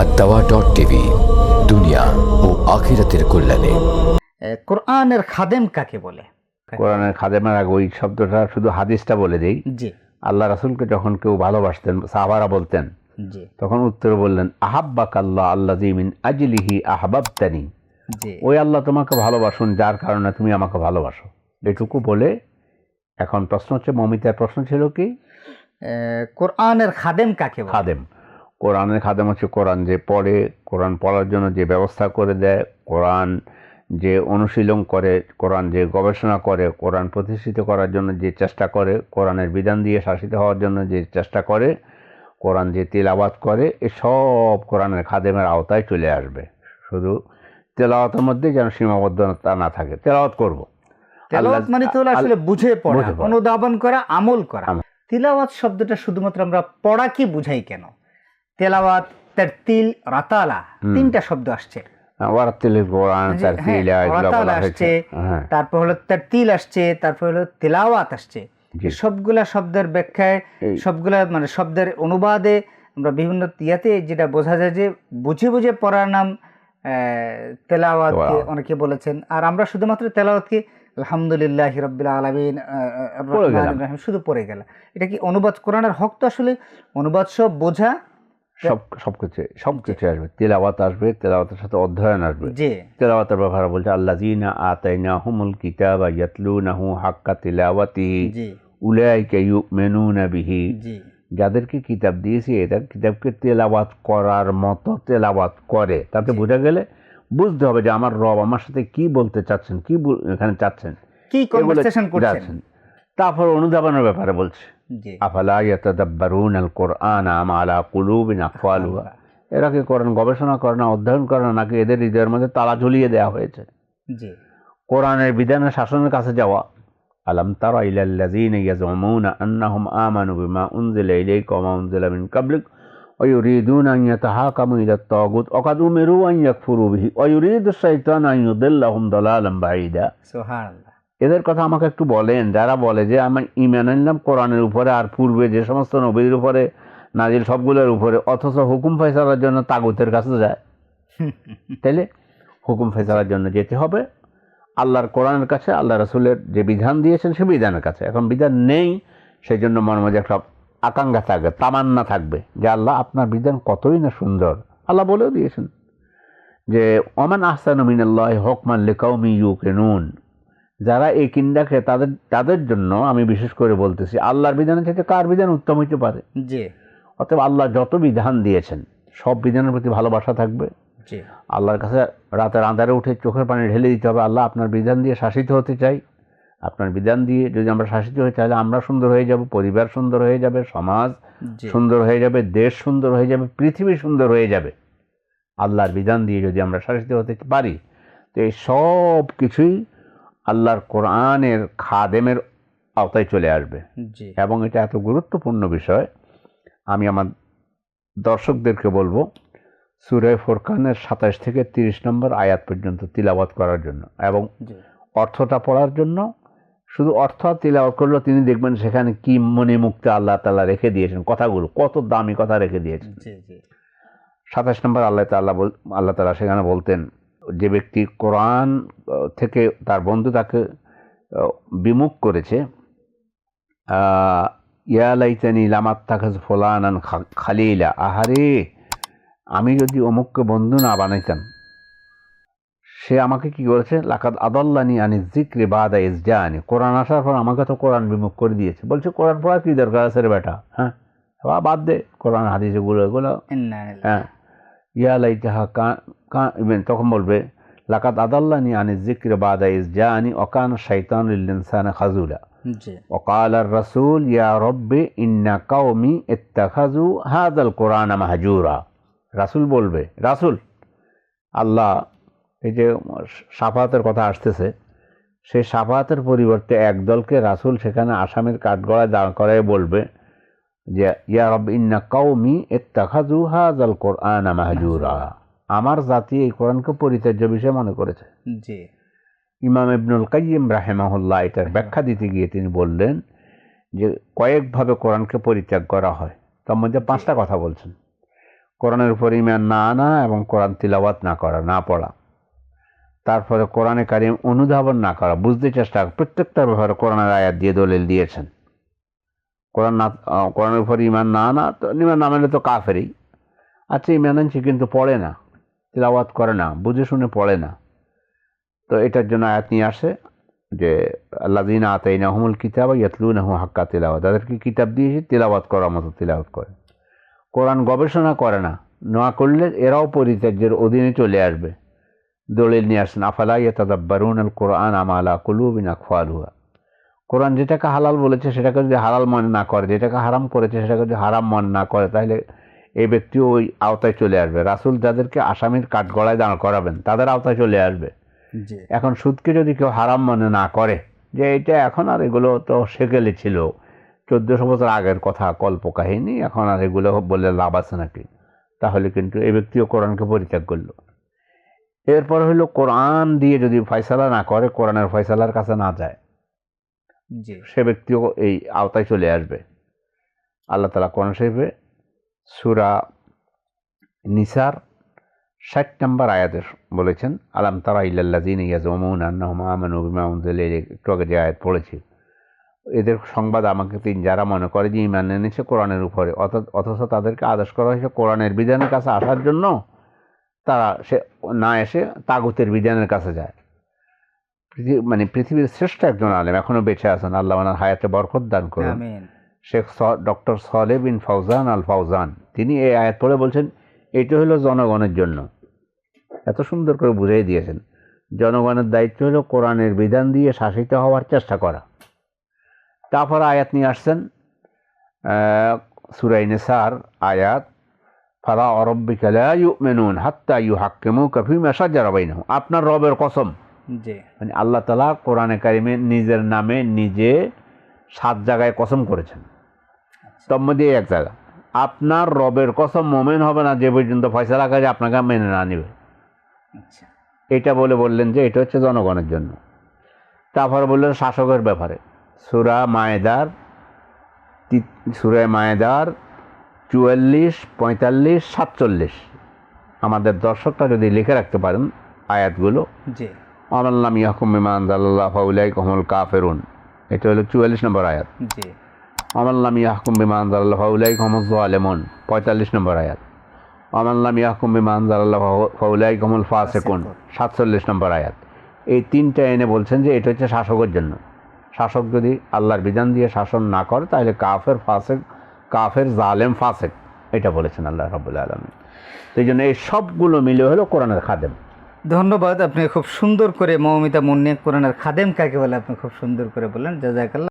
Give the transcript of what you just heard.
আর দাওয়া dot TV দুনিয়া ও আখিরাতের কল্যাণে। কোরআনের খাদেম কাকে বলে? কোরআনের খাদেমের আগে ওই শব্দটা শুধু হাদিসটা বলে দেই। জি। আল্লাহ রাসুলকে যখন কেউ ভালোবাসতেন সাহাবারা বলতেন তখন উত্তরে বললেন আহাব্বাক আল্লাহ আল্লাহ জিমিন আজলিহি আহবাবতানি জি। ওই আল্লাহ তোমাকে ভালোবাসুন যার কারণে তুমি আমাকে ভালোবাসো। এটুকু বলে এখন প্রশ্ন হচ্ছে মমিতার প্রশ্ন ছিল কি? কোরআনের খাদেম কাকে খাদেম। কোরআনের খাদেম হচ্ছে কোরআন যে পড়ে কোরআন পড়ার জন্য যে ব্যবস্থা করে দেয় কোরআন যে অনুশীলন করে কোরআন যে গবেষণা করে কোরআন প্রতিষ্ঠিত করার জন্য যে চেষ্টা করে কোরআনের বিধান দিয়ে শাসিত হওয়ার জন্য যে চেষ্টা করে কোরআন যে তেলাওয়াত করে এসব কোরআনের খাদেমের আওতায় চলে আসবে। শুধু তেলাওয়াতের মধ্যে যেন সীমাবদ্ধতা না থাকে। তেলাওয়াত করব। তেলাওয়াত মানে তো আসলে বুঝে পড়া অনুধাবন করা আমল করা। তিলাওয়াত শব্দটা শুধুমাত্র আমরা পড়া কি বুঝাই কেন? তেলাওয়াত তারতিল রাতালা তিনটা শব্দ আসছে। হ্যাঁ, আসছে, হ্যাঁ। তারপর হলো তারতিল আসছে তারপর হলো তেলাওয়াত আসছে। সবগুলা শব্দের ব্যাখ্যায় সবগুলা মানে শব্দের অনুবাদে আমরা বিভিন্ন ইয়াতে যেটা বোঝা যায় যে বুঝে বুঝে পড়ার নাম তেলাওয়াত। অনেকে বলেছেন। আর আমরা শুধুমাত্র তেলাওয়াতকে আলহামদুলিল্লাহ রব্বিল আলমিন। শুধু পড়ে গেল এটা কি অনুবাদ? কোরআনের হক তো আসলে অনুবাদ সব বোঝা সব সব কিছু সব কিছু আসবে। তেলাওয়াত আসবে তেলাওয়াতের সাথে অধ্যয়ন আসবে। তেলাওয়াতের ব্যাপারে বলছে আল্লাহ জিনা আতাইনা হুমুল কিতাব ইয়াতলু নাহু হাক্কা তেলাওয়াতি জি। উলাইকা ইউমিনুনা বিহি। যাদেরকে কিতাব দিয়েছি এটা কিতাবকে তেলাওয়াত করার মতো তেলাওয়াত করে। তাতে। বোঝা গেলে বুঝতে হবে যে আমার রব আমার সাথে কি বলতে চাচ্ছেন কি এখানে চাচ্ছেন। কি কনভারসেশন করছেন। তারপর অনুধাবনের ব্যাপারে বলছে। জি। আফালা ইয়াতাদাব্বারুন আল কোরআন আম আলা কুলুবিন আকফালুহা এরা কি করেন গবেষণা করে না অধ্যয়ন করে না নাকি এদের হৃদয়ের মধ্যে তালা ঝুলিয়ে দেওয়া হয়েছে? জি। কোরআনের বিধানের শাসনের কাছে যাওয়া। আলাম তারা ইলাল্লাযীনা ইয়াজুমুনা আন্নাহুম আমানু বিমা উনজিলা ইলাইকা ওয়া মা উনজিলা মিন কাবলিক ওয়া ইউরিদুনা আন ইয়াতাহাকামু ইলা আত-তাগুত ওয়া কাদ উমিরু আন ইয়াকফুরু বিহি। ওয়া ইউরিদু আশ-শাইতানু আন ইউদিল্লাহুম দালালান বাঈদা। সুবহানাল্লাহ। এদের কথা আমাকে একটু বলেন যারা বলে যে আমি ইমান আনলাম কোরআনের উপরে আর পূর্বে যে সমস্ত নবীর উপরে নাজিল সবগুলোর উপরে অথচ হুকুম ফয়সালার জন্য তাগুতের কাছে যায়। তাইলে হুকুম ফয়সালার জন্য যেতে হবে। আল্লাহর কোরআনের কাছে আল্লাহ রসুলের যে বিধান দিয়েছেন সে বিধানের কাছে। এখন বিধান নেই সেই জন্য মনের মধ্যে একটা আকাঙ্ক্ষা থাকবে তামান্না থাকবে যে আল্লাহ আপনার বিধান কতই না সুন্দর। আল্লাহ বলেও দিয়েছেন যে ওমান আহসান মিনাল্লাহ হকমান লেকাউমি ইউ কেনুন যারা এই কিন্দাকে তাদের তাদের জন্য আমি বিশেষ করে বলতেছি আল্লাহর বিধানের থেকে কার বিধান উত্তম হইতে পারে? জি। অতএব আল্লাহ যত বিধান দিয়েছেন সব বিধানের প্রতি ভালোবাসা থাকবে। জি। আল্লাহর কাছে রাতের আঁধারে উঠে চোখের পানি ঢেলে দিতে হবে আল্লাহ আপনার বিধান দিয়ে শাসিত হতে চাই। আপনার বিধান দিয়ে যদি আমরা শাসিত হই তাহলে আমরা সুন্দর হয়ে যাব পরিবার সুন্দর হয়ে যাবে সমাজ সুন্দর হয়ে যাবে দেশ সুন্দর হয়ে যাবে পৃথিবী সুন্দর হয়ে যাবে। আল্লাহর বিধান দিয়ে যদি আমরা শাসিত হতে পারি তো এই সব কিছুই আল্লাহর কোরআনের খাদেমের আওতায় চলে আসবে। এবং এটা এত গুরুত্বপূর্ণ বিষয় আমি আমার দর্শকদেরকে বলব সুরে ফোরকানের সাতাশ থেকে তিরিশ নম্বর আয়াত পর্যন্ত তিলাবাত করার জন্য। এবং অর্থটা পড়ার জন্য শুধু অর্থ আর তিলাওয়াত করলেও তিনি দেখবেন সেখানে কি মনে মুক্তি আল্লাহ তাআলা রেখে দিয়েছেন কথাগুলো কত দামি কথা রেখে দিয়েছেন। সাতাশ নম্বর আল্লাহ তাআলা বল আল্লাহ তালা সেখানে বলতেন যে ব্যক্তি কোরআন থেকে তার বন্ধু তাকে বিমুখ করেছে ইয়া লাইতানি লামাত তাকাজ ফোলানান খালিলা আহারে আমি যদি অমুককে বন্ধু না বানাইতাম সে আমাকে কি করেছে? লাকাদ আদাল্লানি আনি জিক্রে বাদা জানি কোরআন আসার পর আমাকে তো কোরআন বিমুখ করে দিয়েছে। বলছে কোরআন পড়া কি দরকার আছে রে বেটা? হ্যাঁ? বাদ দে কোরআন হাদিস এগুলো। এগুলো হ্যাঁ। ইয়া লাইতাহা কা কা ইবেন তখন বলবে লাকাদ আদাল্লানি আনি জিক্রে বাদা ইস জানি অকান শাইতান ইনসান খাজুলা জি وقال الرسول يا رب إن قومي اتخذوا هذا القرآن مهجورا রাসূল বলবে রাসূল আল্লাহ এই যে সাফাতের কথা আসতেছে সেই সাফাতের পরিবর্তে একদলকে রাসূল সেখানে আসামের কাঠগড়ায় দাঁড় করায় বলবে যে ইয়া রব ইন্না কওমি ইত্তাখাযু হাযাল কোরআন মাহজুরা। আমার জাতি এই কোরআনকে পরিত্যাজ্য বিষয় মনে করেছে। জি। ইমাম ইবনুল কাইয়িম রাহেমাহুল্লাহ এটার ব্যাখ্যা দিতে গিয়ে তিনি বললেন যে কয়েকভাবে কোরআনকে পরিত্যাগ করা হয়। তার মধ্যে পাঁচটা কথা বলছেন। কোরআনের উপর ইমান না আনা এবং কোরআন তিলাওয়াত না করা না পড়া। তারপরে কোরআনে কারিম অনুধাবন না করা বুঝতে চেষ্টা প্রত্যেকটা ব্যাপারে কোরআনের আয়াত দিয়ে দলিল দিয়েছেন। কোরআন না কোরআনের উপর ইমান না আনা, তো ইমান না মানলে তো কাফেরই। আচ্ছা ইমান আনছি কিন্তু পড়ে না, তিলাওয়াত করে না, বুঝে শুনে পড়ে না। তো এটার জন্য আয়াত নিয়ে আসে যে আল্লাদিন আতাইনা হুমুল কিতাব ইয়াতলুনাহু হাক্কা তিলাওয়াত। তাদেরকে কিতাব দিয়েছি তিলাওয়াত করার মতো তিলাওয়াত করে? কোরআন গবেষণা করে না না করলে এরাও পরিত্যাজ্যের অধীনে চলে আসবে। দলিল নিয়ে আসেন, আফালা ইয়াতাদাব্বারুন আল কোরআন আমালা কুলুবিন আকফালুহা। কোরআন যেটাকে হালাল বলেছে সেটাকে যদি হালাল মনে না করে যেটাকে হারাম করেছে সেটাকে যদি হারাম মনে না করে তাহলে এই ব্যক্তিও ওই আওতায় চলে আসবে। রাসূল যাদেরকে আসামির কাঠগড়ায় দাঁড় করাবেন তাদের আওতায় চলে আসবে। এখন সুদকে যদি কেউ হারাম মনে না করে যে এটা এখন আর এগুলো তো সেকেলে ছিল চোদ্দশো বছর আগের কথা কল্পকাহিনী এখন আর এগুলো বলে লাভ আছে নাকি? তাহলে কিন্তু এই ব্যক্তিও কোরআনকে পরিত্যাগ করল। এরপর হলো কোরআন দিয়ে যদি ফয়সালা না করে কোরআনের ফয়সালার কাছে না যায় সে ব্যক্তিও এই আওতায় চলে আসবে। আল্লাহ তালা কোরআন শরীফে সুরা নিসার ষাট নম্বর আয়াতে বলেছেন, আলাম তারা ইল্লাল্লাযিনা ইয়াজুমুন আন্নাহুম আমানু বিমা উনজিলা ইলাইকা একটু আগে যে আয়াত পড়েছি। এদের সংবাদ আমাকে তিন, যারা মনে করে যে ইমান এনেছে কোরআনের উপরে, অথ- অথচ তাদেরকে আদেশ করা হয়েছে কোরআনের বিধানের কাছে আসার জন্য তারা সে, না এসে তাগুতের বিধানের কাছে যায়। মানে পৃথিবীর শ্রেষ্ঠ একজন আলেম এখনও বেঁচে আছেন আল্লাহ ওনার হায়াতে বরকত দান করুন। শেখ ডক্টর সলে বিন ফাউজান আল ফাউজান তিনি এই আয়াত পড়ে বলছেন এটা হলো জনগণের জন্য। এত সুন্দর করে বুঝিয়ে দিয়েছেন জনগণের দায়িত্ব হলো কোরআনের বিধান দিয়ে শাসিত হওয়ার চেষ্টা করা। তারপর আয়াত নিয়ে আসছেন সুরাইনে সার আয়াত ফালা অরব্বিকালা ইউমেনুন হাত্তা ইউ হাক্কেমু কফি মেশা জারাবাইনাহু আপনার রবের কসম মানে আল্লাহ তালা কোরআনে কারিমে নিজের নামে নিজে সাত জায়গায় কসম করেছেন। তোর মধ্যে এক জায়গা। আপনার রবের কসম মোমেন হবে না যে পর্যন্ত ফয়সালা কাজে আপনাকে মেনে না নেবে। আচ্ছা। এটা বলে বললেন যে এটা হচ্ছে জনগণের জন্য। তারপরে বললেন শাসকের ব্যাপারে। সুরা মায়েদার তি- সুরা মায়েদার চুয়াল্লিশ পঁয়তাল্লিশ সাতচল্লিশ। আমাদের দর্শকটা যদি লিখে রাখতে পারেন আয়াতগুলো। জি। আমাল্লাম ইয়াকুম বিমান জাল্লাহ ফাউলাই কহমুল কাফেরুন। এটা হলো চুয়াল্লিশ নম্বর আয়াত। আমাল্লাম ইয়াকুম বিমান জাল্লাহ ফাউলাই কহমুল জালেমন পঁয়তাল্লিশ নম্বর আয়াত। আমাল্লাম ইয়াকুম বিমান জাল্লাহ ফাউলাই কহমুল ফাসেকুন। সাতচল্লিশ নম্বর আয়াত। এই তিনটা এনে বলছেন যে এটা হচ্ছে শাসকের জন্য। শাসক যদি আল্লাহর বিধান দিয়ে শাসন না করে তাহলে কাফের ফাসেক কাফের জালেম ফাসেক। এটা বলেছেন আল্লাহ রাবুল আলমী সেই জন্য এই সবগুলো মিলে হলো কোরআনের খাদেম। ধন্যবাদ, আপনি খুব সুন্দর করে মৌমিতা মুন্নি কোরআনের খাদেম কাকে বলে আপনি খুব সুন্দর করে বললেন, জাজাকাল্লাহ।